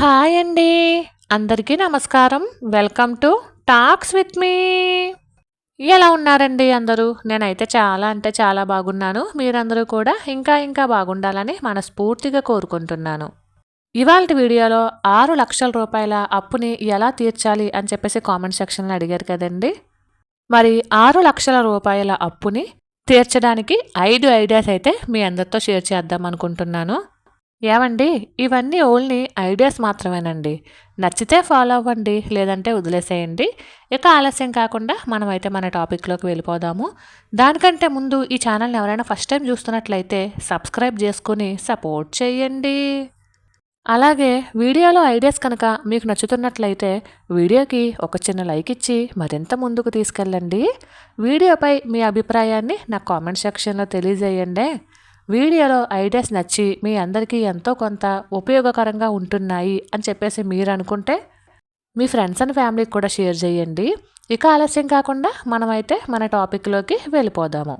Hi అండి. అందరికీ నమస్కారం. Welcome to talks with me ఎలా ఉన్నారండి అందరూ? నేనైతే చాలా అంటే చాలా బాగున్నాను. మీరందరూ కూడా ఇంకా ఇంకా బాగుండాలని మనస్ఫూర్తిగా కోరుకుంటున్నాను. ఇవాళ వీడియోలో ఆరు లక్షల రూపాయల అప్పుని ఎలా తీర్చాలి అని చెప్పేసి కామెంట్ సెక్షన్లో అడిగారు కదండి. మరి ఆరు లక్షల రూపాయల అప్పుని తీర్చడానికి ఐదు ఐడియాస్ అయితే మీ అందరితో షేర్ చేద్దాం అనుకుంటున్నాను. ఏమండి ఇవన్నీ ఓన్లీ ఐడియాస్ మాత్రమేనండి. నచ్చితే ఫాలో అవ్వండి లేదంటే వదిలేసేయండి. ఇక ఆలస్యం కాకుండా మనమైతే మన టాపిక్లోకి వెళ్ళిపోదాము. దానికంటే ముందు ఈ ఛానల్ని ఎవరైనా ఫస్ట్ టైం చూస్తున్నట్లయితే సబ్స్క్రైబ్ చేసుకుని సపోర్ట్ చేయండి. అలాగే వీడియోలో ఐడియాస్ కనుక మీకు నచ్చుతున్నట్లయితే వీడియోకి ఒక చిన్న లైక్ ఇచ్చి మరింత ముందుకు తీసుకెళ్ళండి. వీడియోపై మీ అభిప్రాయాన్ని నా కామెంట్ సెక్షన్లో తెలియజేయండి. వీడియోలో ఐడియాస్ నచ్చి మీ అందరికీ ఎంతో కొంత ఉపయోగకరంగా ఉంటున్నాయి అని చెప్పేసి మీరు అనుకుంటే మీ ఫ్రెండ్స్ అండ్ ఫ్యామిలీకి కూడా షేర్ చేయండి. ఇక ఆలస్యం కాకుండా మనమైతే మన టాపిక్లోకి వెళ్ళిపోదాము.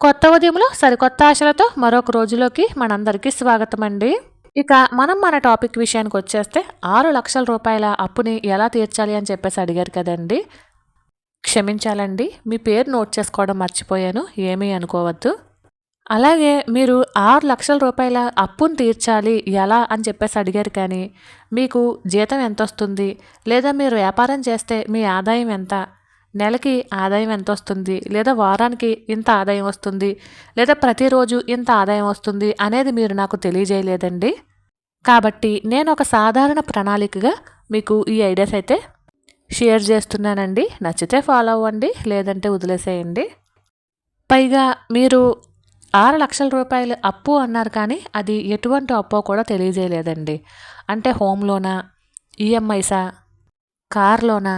కొత్త ఉదయంలో సరికొత్త ఆశలతో మరొక రోజులోకి మనందరికీ స్వాగతం అండి ఇక మనం మన టాపిక్ విషయానికి వచ్చేస్తే ఆరు లక్షల రూపాయల అప్పుని ఎలా తీర్చాలి అని చెప్పేసి అడిగారు కదండి. క్షమించాలండి మీ పేరు నోట్ చేసుకోవడం మర్చిపోయాను ఏమీ అనుకోవద్దు. అలాగే మీరు ఆరు లక్షల రూపాయల అప్పును తీర్చాలి ఎలా అని చెప్పేసి అడిగారు కానీ మీకు జీతం ఎంత వస్తుంది లేదా మీరు వ్యాపారం చేస్తే మీ ఆదాయం ఎంత? నెలకి ఆదాయం ఎంత వస్తుంది లేదా వారానికి ఇంత ఆదాయం వస్తుంది? లేదా ప్రతిరోజు ఇంత ఆదాయం వస్తుంది? అనేది మీరు నాకు తెలియజేయలేదండి. కాబట్టి నేను ఒక సాధారణ ప్రణాళికగా మీకు ఈ ఐడియాస్ అయితే షేర్ చేస్తున్నానండి. నచ్చితే ఫాలో అవ్వండి లేదంటే వదిలేసేయండి. పైగా మీరు ఆరు లక్షల రూపాయలు అప్పు అన్నారు కానీ అది ఎటువంటి అప్పో కూడా తెలియజేయలేదండి. అంటే హోమ్ లోనా ఈఎంఐసా కార్ లోనా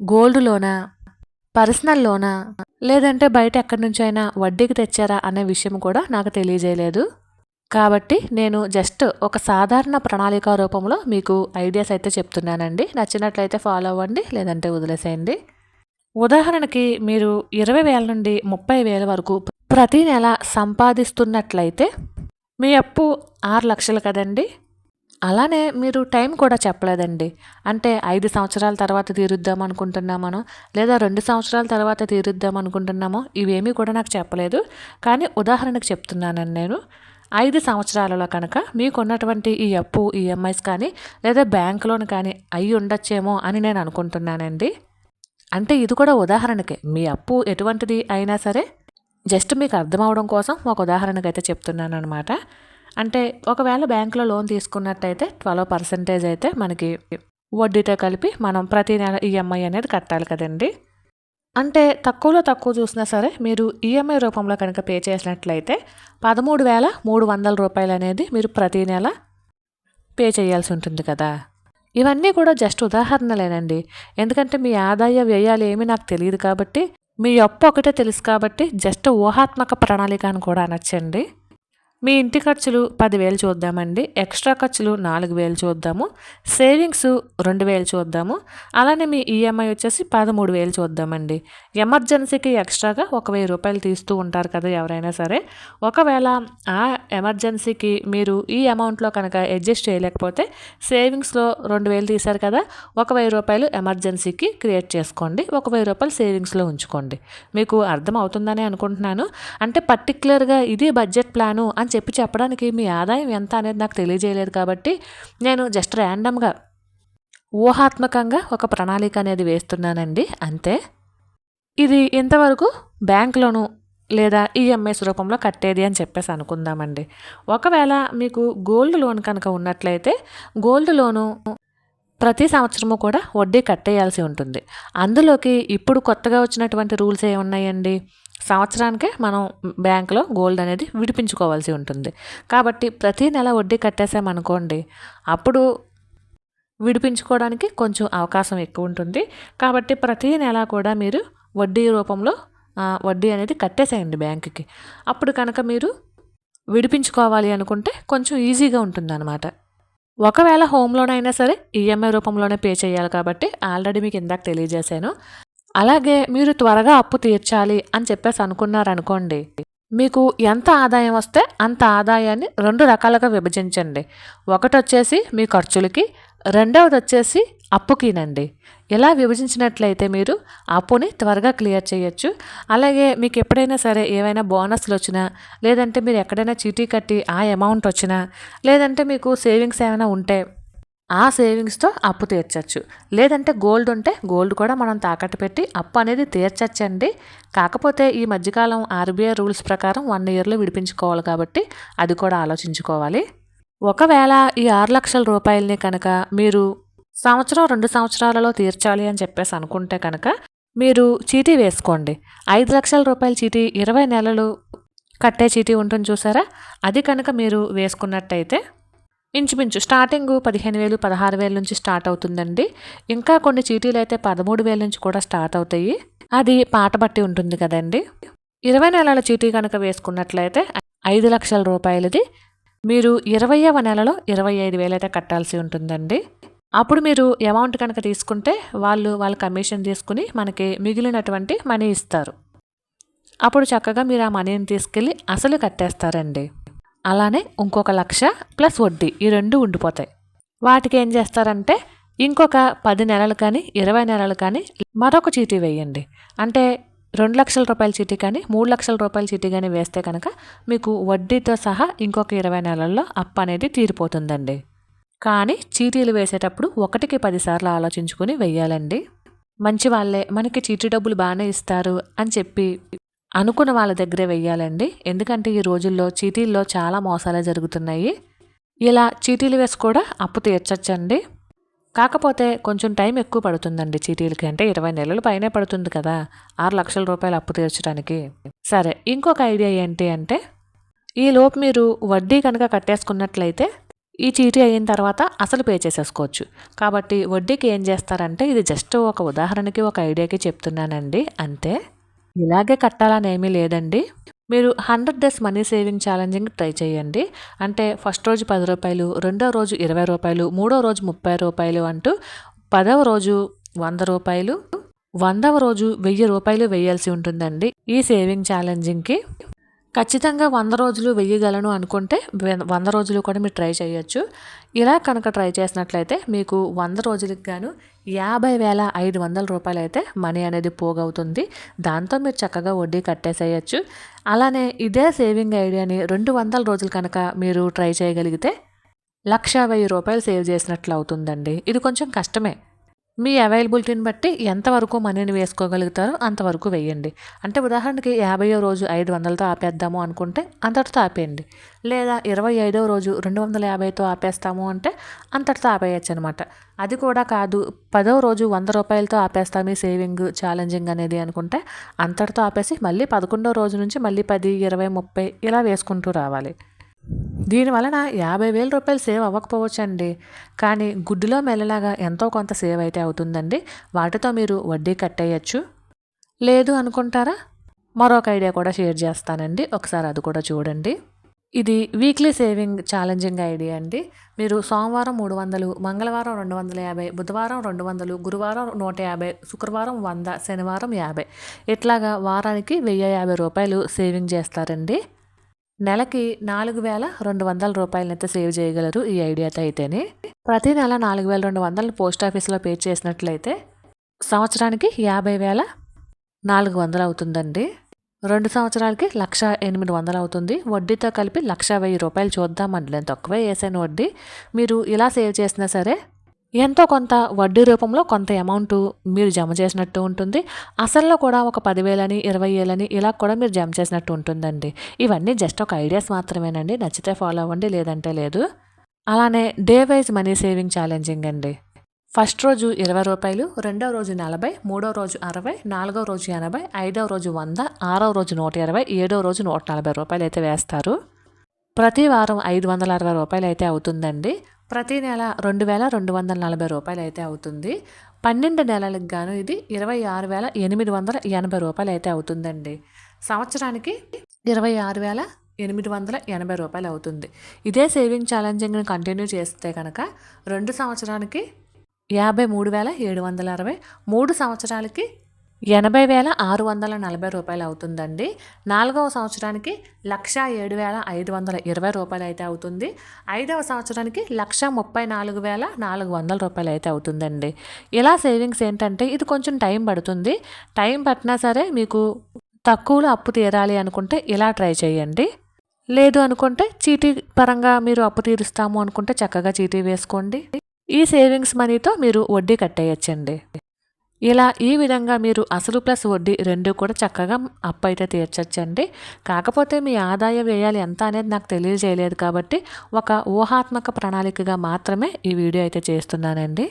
గోల్డ్ లోనా పర్సనల్ లోనా లేదంటే బయట ఎక్కడి నుంచి అయినా వడ్డీకి తెచ్చారా అనే విషయం కూడా నాకు తెలియజేయలేదు. కాబట్టి నేను జస్ట్ ఒక సాధారణ ప్రణాళిక రూపంలో మీకు ఐడియాస్ అయితే చెప్తున్నానండి. నచ్చినట్లయితే ఫాలో అవ్వండి లేదంటే వదిలేసేయండి. ఉదాహరణకి మీరు ఇరవై వేల నుండి ముప్పై వేల వరకు ప్రతి నెల సంపాదిస్తున్నట్లయితే మీ అప్పు ఆరు లక్షలు కదండి? అలానే మీరు టైం కూడా చెప్పలేదండి. అంటే ఐదు సంవత్సరాల తర్వాత తీరుద్దాం అనుకుంటున్నామనో లేదా రెండు సంవత్సరాల తర్వాత తీరుద్దాం అనుకుంటున్నామో ఇవేమీ కూడా నాకు చెప్పలేదు. కానీ ఉదాహరణకు చెప్తున్నానని నేను. ఐదు సంవత్సరాలలో కనుక మీకున్నటువంటి ఈ అప్పు ఈఎంఐస్ కానీ లేదా బ్యాంక్ లోన్ కానీ అయి ఉండొచ్చేమో అని నేను అనుకుంటున్నానండి. అంటే ఇది కూడా ఉదాహరణకే. మీ అప్పు ఎటువంటిది అయినా సరే జస్ట్ మీకు అర్థం అవడం కోసం ఒక ఉదాహరణకు అయితే చెప్తున్నాను అనమాట అంటే ఒకవేళ బ్యాంకులో లోన్ తీసుకున్నట్టయితే ట్వెల్వ్ పర్సెంటేజ్ అయితే మనకి వడ్డీతో కలిపి మనం ప్రతి నెల ఈఎంఐ అనేది కట్టాలి కదండి. అంటే తక్కువలో తక్కువ చూసినా సరే మీరు ఈఎంఐ రూపంలో కనుక పే చేసినట్లయితే పదమూడు వేల మూడు వందల రూపాయలు అనేది మీరు ప్రతి నెల పే చేయాల్సి ఉంటుంది కదా. ఇవన్నీ కూడా జస్ట్ ఉదాహరణలేనండి. ఎందుకంటే మీ ఆదాయ వ్యయాలు ఏమీ నాకు తెలియదు కాబట్టి మీ అప్పు ఒకటే తెలుసు కాబట్టి జస్ట్ ఊహాత్మక ప్రణాళిక అని కూడా అనొచ్చండి. మీ ఇంటి ఖర్చులు పదివేలు చూద్దామండి. ఎక్స్ట్రా ఖర్చులు నాలుగు వేలు చూద్దాము. సేవింగ్స్ రెండు వేలు చూద్దాము. అలానే మీ ఈఎంఐ వచ్చేసి పదమూడు వేలు చూద్దామండి. ఎమర్జెన్సీకి ఎక్స్ట్రాగా ఒక వెయ్యి రూపాయలు తీస్తూ ఉంటారు కదా ఎవరైనా సరే. ఒకవేళ ఆ ఎమర్జెన్సీకి మీరు ఈ అమౌంట్లో కనుక అడ్జస్ట్ చేయలేకపోతే సేవింగ్స్లో రెండు వేలు తీశారు కదా ఒక వెయ్యి రూపాయలు ఎమర్జెన్సీకి క్రియేట్ చేసుకోండి. ఒక వెయ్యి రూపాయలు సేవింగ్స్లో ఉంచుకోండి. మీకు అర్థం అవుతుందని అనుకుంటున్నాను. అంటే పర్టికులర్గా ఇది బడ్జెట్ ప్లాను అని అని చెప్పి చెప్పడానికి మీ ఆదాయం ఎంత అనేది నాకు తెలియజేయలేదు కాబట్టి నేను జస్ట్ ర్యాండమ్గా ఊహాత్మకంగా ఒక ప్రణాళిక అనేది వేస్తున్నానండి. అంతే. ఇది ఇంతవరకు బ్యాంక్లోను లేదా ఈఎంఐస్ రూపంలో కట్టేది అని చెప్పేసి అనుకుందామండి. ఒకవేళ మీకు గోల్డ్ లోన్ కనుక ఉన్నట్లయితే గోల్డ్ లోను ప్రతి సంవత్సరము కూడా వడ్డీ కట్టేయాల్సి ఉంటుంది. అందులోకి ఇప్పుడు కొత్తగా వచ్చినటువంటి రూల్స్ ఏమున్నాయండి? సంవత్సరానికే మనం బ్యాంకులో గోల్డ్ అనేది విడిపించుకోవాల్సి ఉంటుంది. కాబట్టి ప్రతి నెల వడ్డీ కట్టేసామనుకోండి అప్పుడు విడిపించుకోవడానికి కొంచెం అవకాశం ఎక్కువ ఉంటుంది. కాబట్టి ప్రతి నెల కూడా మీరు వడ్డీ రూపంలో వడ్డీ అనేది కట్టేసేయండి బ్యాంకుకి. అప్పుడు కనుక మీరు విడిపించుకోవాలి అనుకుంటే కొంచెం ఈజీగా ఉంటుందన్నమాట. ఒకవేళ హోమ్ లోన్ అయినా సరే ఈఎంఐ రూపంలోనే పే చేయాలి కాబట్టి ఆల్రెడీ మీకు ఇందాక తెలియజేశాను. అలాగే మీరు త్వరగా అప్పు తీర్చాలి అని చెప్పేసి అనుకున్నారనుకోండి మీకు ఎంత ఆదాయం వస్తే అంత ఆదాయాన్ని రెండు రకాలుగా విభజించండి. ఒకటి వచ్చేసి మీ ఖర్చులకి రెండవది వచ్చేసి అప్పుకినండి. ఇలా విభజించినట్లయితే మీరు అప్పుని త్వరగా క్లియర్ చేయొచ్చు. అలాగే మీకు ఎప్పుడైనా సరే ఏవైనా బోనస్లు వచ్చినా లేదంటే మీరు ఎక్కడైనా చీటీ కట్టి ఆ అమౌంట్ వచ్చినా లేదంటే మీకు సేవింగ్స్ ఏమైనా ఉంటే ఆ సేవింగ్స్తో అప్పు తీర్చచ్చు. లేదంటే గోల్డ్ ఉంటే గోల్డ్ కూడా మనం తాకట్టు పెట్టి అప్పు అనేది తీర్చచ్చండి. కాకపోతే ఈ మధ్యకాలం ఆర్బీఐ రూల్స్ ప్రకారం వన్ ఇయర్లో విడిపించుకోవాలి కాబట్టి అది కూడా ఆలోచించుకోవాలి. ఒకవేళ ఈ ఆరు లక్షల రూపాయలని కనుక మీరు సంవత్సరం రెండు సంవత్సరాలలో తీర్చాలి అని చెప్పేసి అనుకుంటే కనుక మీరు చీటీ వేసుకోండి. ఐదు లక్షల రూపాయల చీటీ ఇరవై నెలలు కట్టే చీటీ ఉంటుంది చూసారా? అది కనుక మీరు వేసుకున్నట్టయితే ఇంచుమించు స్టార్టింగ్ పదిహేను వేలు పదహారు వేల నుంచి స్టార్ట్ అవుతుందండి. ఇంకా కొన్ని చీటీలు అయితే పదమూడు వేల నుంచి కూడా స్టార్ట్ అవుతాయి. అది పాట బట్టి ఉంటుంది కదండి. ఇరవై నెలల చీటీ కనుక వేసుకున్నట్లయితే ఐదు లక్షల రూపాయలది. మీరు ఇరవైవ నెలలో ఇరవై ఐదు వేలైతే కట్టాల్సి ఉంటుందండి. అప్పుడు మీరు అమౌంట్ కనుక తీసుకుంటే వాళ్ళు వాళ్ళ కమిషన్ తీసుకుని మనకి మిగిలినటువంటి మనీ ఇస్తారు. అప్పుడు చక్కగా మీరు ఆ మనీని తీసుకెళ్ళి అసలు కట్టేస్తారండి. అలానే ఇంకొక లక్ష ప్లస్ వడ్డీ ఈ రెండు ఉండిపోతాయి. వాటికి ఏం చేస్తారంటే ఇంకొక పది నెలలు కానీ ఇరవై నెలలు కానీ మరొక చీటీ వేయండి. అంటే రెండు లక్షల రూపాయల చీటీ కానీ మూడు లక్షల రూపాయల చీటీ కానీ వేస్తే కనుక మీకు వడ్డీతో సహా ఇంకొక ఇరవై నెలల్లో అప్పు అనేది తీరిపోతుందండి. కానీ చీటీలు వేసేటప్పుడు ఒకటికి పదిసార్లు ఆలోచించుకుని వెయ్యాలండి మంచి వాళ్ళే మనకి చీటీ డబ్బులు బాగానే ఇస్తారు అని చెప్పి అనుకున్న వాళ్ళ దగ్గరే వెయ్యాలండి. ఎందుకంటే ఈ రోజుల్లో చీటీల్లో చాలా మోసాలే జరుగుతున్నాయి. ఇలా చీటీలు వేసి కూడా అప్పు తీర్చచ్చండి. కాకపోతే కొంచెం టైం ఎక్కువ పడుతుందండి చీటీలకి. అంటే ఇరవై నెలలు పైనే పడుతుంది కదా. ఆరు లక్షల రూపాయలు అప్పు తీర్చడానికి. సరే ఇంకొక ఐడియా ఏంటి అంటే ఈ లోపు మీరు వడ్డీ కనుక కట్టేసుకున్నట్లయితే ఈ చీటీ అయిన తర్వాత అసలు పే చేసేసుకోవచ్చు. కాబట్టి వడ్డీకి ఏం చేస్తారంటే ఇది జస్ట్ ఒక ఉదాహరణకి ఒక ఐడియాకి చెప్తున్నానండి. అంతే ఇలాగే కట్టాలని ఏమీ లేదండి. మీరు hundred days money saving challenging try చేయండి. అంటే ఫస్ట్ రోజు పది రూపాయలు రెండో రోజు ఇరవై రూపాయలు మూడో రోజు ముప్పై రూపాయలు అంటూ పదవ రోజు వంద రూపాయలు వందవ రోజు వెయ్యి రూపాయలు వేయాల్సి ఉంటుందండి ఈ సేవింగ్ ఛాలెంజింగ్కి. ఖచ్చితంగా వంద రోజులు వెయ్యగలను అనుకుంటే వంద రోజులు కూడా మీరు ట్రై చేయొచ్చు. ఇలా కనుక ట్రై చేసినట్లయితే మీకు వంద రోజులకు గాను యాభై వేల ఐదు వందల రూపాయలు అయితే మనీ అనేది పోగవుతుంది. దాంతో మీరు చక్కగా వడ్డీ కట్టేసేయచ్చు. అలానే ఇదే సేవింగ్ ఐడియాని రెండు వందల రోజులు కనుక మీరు ట్రై చేయగలిగితే లక్ష వెయ్యి రూపాయలు సేవ్ చేసినట్లు అవుతుందండి ఇది కొంచెం కష్టమే. మీ అవైలబిలిటీని బట్టి ఎంతవరకు మనీని వేసుకోగలుగుతారో అంతవరకు వేయండి. అంటే ఉదాహరణకి యాభైయో రోజు ఐదు వందలతో ఆపేద్దాము అనుకుంటే అంతటితో ఆపేయండి. లేదా ఇరవై ఐదో రోజు రెండు వందల యాభైతో ఆపేస్తాము అంటే అంతటితో ఆపేయచ్చు అనమాట అది కూడా కాదు పదో రోజు వంద రూపాయలతో ఆపేస్తాము సేవింగ్ ఛాలెంజింగ్ అనేది అనుకుంటే అంతటితో ఆపేసి మళ్ళీ పదకొండో రోజు నుంచి మళ్ళీ పది ఇరవై ముప్పై ఇలా వేసుకుంటూ రావాలి. దీనివలన యాభై వేల రూపాయలు సేవ్ అవ్వకపోవచ్చండి. కానీ గుడ్డులో మెల్లలాగా ఎంతో కొంత సేవ్ అయితే అవుతుందండి. వాటితో మీరు వడ్డీ కట్టేయచ్చు. లేదు అనుకుంటారా? మరొక ఐడియా కూడా షేర్ చేస్తానండి. ఒకసారి అది కూడా చూడండి. ఇది వీక్లీ సేవింగ్ ఛాలెంజింగ్ ఐడియా అండి. మీరు సోమవారం మూడు వందలు మంగళవారం రెండు వందల యాభై బుధవారం రెండు వందలు గురువారం నూట యాభై శుక్రవారం వంద శనివారం యాభై. ఇట్లాగా వారానికి వెయ్యి యాభై రూపాయలు సేవింగ్ చేస్తారండి. నెలకి నాలుగు వేల రెండు వందల రూపాయలనైతే సేవ్ చేయగలరు ఈ ఐడియాతో అయితేనే. ప్రతి నెల నాలుగు వేల రెండు వందలు పోస్ట్ ఆఫీస్లో పే చేసినట్లయితే సంవత్సరానికి యాభై వేల నాలుగు వందలు అవుతుందండి. రెండు సంవత్సరాలకి లక్ష ఎనిమిది వందలు అవుతుంది. వడ్డీతో కలిపి లక్ష వెయ్యి రూపాయలు చూద్దామండి నేను తక్కువే వేసాను వడ్డీ. మీరు ఇలా సేవ్ చేసినా సరే ఎంతో కొంత వడ్డీ రూపంలో కొంత అమౌంట్ మీరు జమ చేసినట్టు ఉంటుంది. అసల్లో కూడా ఒక పదివేలని ఇరవై వేలని ఇలా కూడా మీరు జమ చేసినట్టు ఉంటుందండి. ఇవన్నీ జస్ట్ ఒక ఐడియాస్ మాత్రమేనండి. నచ్చితే ఫాలో అవ్వండి లేదంటే లేదు. అలానే day wise money saving challenging అండి. ఫస్ట్ రోజు ఇరవై రూపాయలు రెండవ రోజు నలభై మూడో రోజు అరవై నాలుగో రోజు ఎనభై ఐదవ రోజు వంద ఆరో రోజు నూట ఇరవై ఏడో రోజు నూట నలభై రూపాయలు అయితే వేస్తారు. ప్రతి వారం ఐదు వందల అరవై రూపాయలు అయితే అవుతుందండి. ప్రతి నెల రెండు వేల రెండు వందల నలభై రూపాయలు అయితే అవుతుంది. పన్నెండు నెలలకు గాను ఇది ఇరవై ఆరు వేల ఎనిమిది వందల ఎనభై రూపాయలు అయితే అవుతుందండి. సంవత్సరానికి ఇరవై ఆరు వేల ఎనిమిది వందల ఎనభై రూపాయలు అవుతుంది. ఇదే సేవింగ్ ఛాలెంజింగ్ని కంటిన్యూ చేస్తే కనుక రెండు సంవత్సరానికి యాభై మూడు వేల ఏడు వందల అరవై మూడు సంవత్సరాలకి ఎనభై వేల ఆరు వందల నలభై రూపాయలు అవుతుందండి నాలుగవ సంవత్సరానికి లక్ష ఏడు వేల ఐదు వందల ఇరవై రూపాయలు అయితే అవుతుంది. ఐదవ సంవత్సరానికి లక్ష ముప్పై నాలుగు వేల నాలుగు వందల రూపాయలు అయితే అవుతుందండి. ఇలా సేవింగ్స్ ఏంటంటే ఇది కొంచెం టైం పడుతుంది. టైం పట్టినా సరే మీకు తక్కువలో అప్పు తీరాలి అనుకుంటే ఇలా ట్రై చేయండి. లేదు అనుకుంటే చీటీ పరంగా మీరు అప్పు తీరుస్తాము అనుకుంటే చక్కగా చీటీ వేసుకోండి. ఈ సేవింగ్స్ మనీతో మీరు వడ్డీ కట్టేయచ్చండి. ఇలా ఈ విధంగా మీరు అసలు ప్లస్ వడ్డీ రెండు కూడా చక్కగా అప్పు అయితే తీర్చచ్చండి. కాకపోతే మీ ఆదాయ వ్యయాలు ఎంత అనేది నాకు తెలియజేయలేదు కాబట్టి ఒక ఊహాత్మక ప్రణాళికగా మాత్రమే ఈ వీడియో అయితే చేస్తున్నానండి.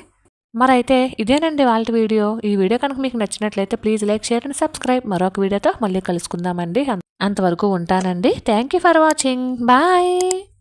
మరైతే ఇదేనండి వాళ్ళ వీడియో. ఈ వీడియో కనుక మీకు నచ్చినట్లయితే please like share and subscribe. మరొక వీడియోతో మళ్ళీ కలుసుకుందామండి. అంతవరకు ఉంటానండి. Thank you for watching. Bye.